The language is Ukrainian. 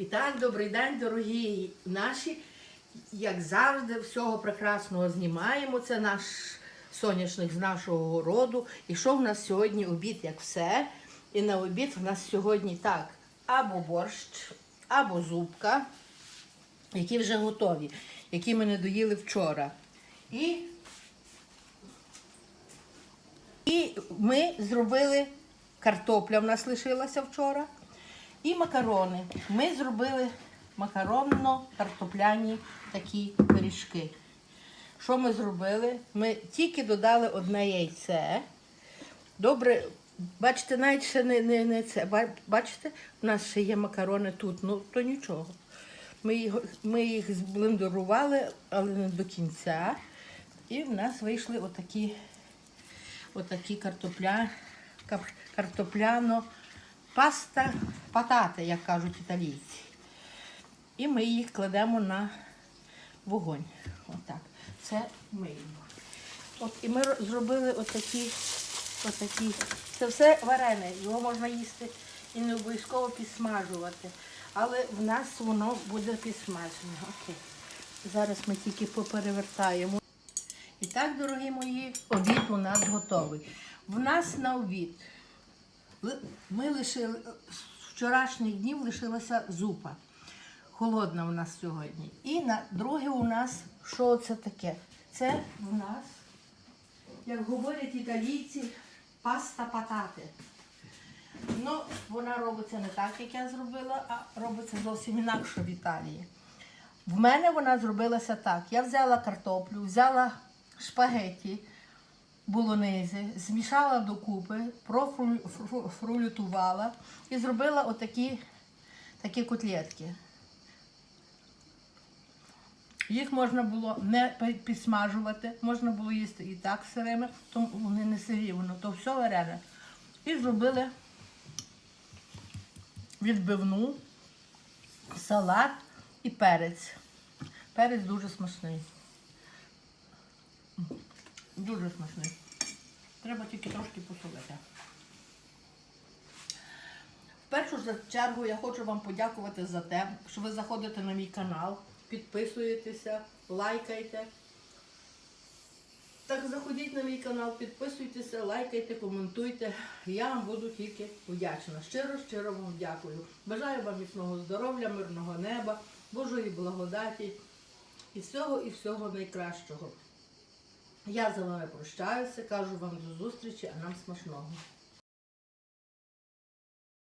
І так, добрий день, дорогі наші. Як завжди, всього прекрасного знімаємо. Це наш соняшник з нашого роду. І що в нас сьогодні обід, як все. І на обід в нас сьогодні так, або борщ, або зубка, які вже готові, які ми не доїли вчора. І, і ми зробили картопля в нас лишилася вчора. І макарони. Ми зробили макаронно-картопляні такі пиріжки. Що ми зробили? Ми тільки додали одне яйце. Добре, бачите, навіть ще не, не, не це. Бачите, у нас ще є макарони тут, ну то нічого. Ми, його, ми їх зблендерували, але не до кінця. І в нас вийшли отакі, отакі картопля, картопляно, паста, патати, як кажуть італійці. І ми їх кладемо на вогонь. Отак. Це миємо. От, і ми зробили отакі, отакі. Це все варене, його можна їсти і не обов'язково підсмажувати. Але в нас воно буде підсмажене. Окей. Зараз ми тільки поперевертаємо. І так, дорогі мої, обід у нас готовий. В нас на обід ми лишили вчорашніх днів лишилася зупа. Холодна у нас сьогодні. І на друге у нас що це таке? Це в нас, як говорять італійці, паста патати. Ну, вона робиться не так, як я зробила, а робиться зовсім інакше в Італії. В мене вона зробилася так. Я взяла картоплю, взяла шпагеті, булонизи, змішала докупи, профрулютувала і зробила отакі такі котлетки. Їх можна було не підсмажувати, можна було їсти і так сирими, тому вони не сирі, воно то все варене. І зробили відбивну, салат і перець. Перець дуже смачний. Дуже смачний. Треба тільки трошки посолити. В першу чергу я хочу вам подякувати за те, що ви заходите на мій канал, підписуєтеся, лайкайте. Так заходіть на мій канал, підписуйтеся, лайкайте, коментуйте. Я вам буду тільки вдячна. Щиро, щиро вам дякую. Бажаю вам міцного здоров'я, мирного неба, Божої благодаті і всього і всього найкращого. Я за вами прощаюся, кажу вам до зустрічі, а нам смачного.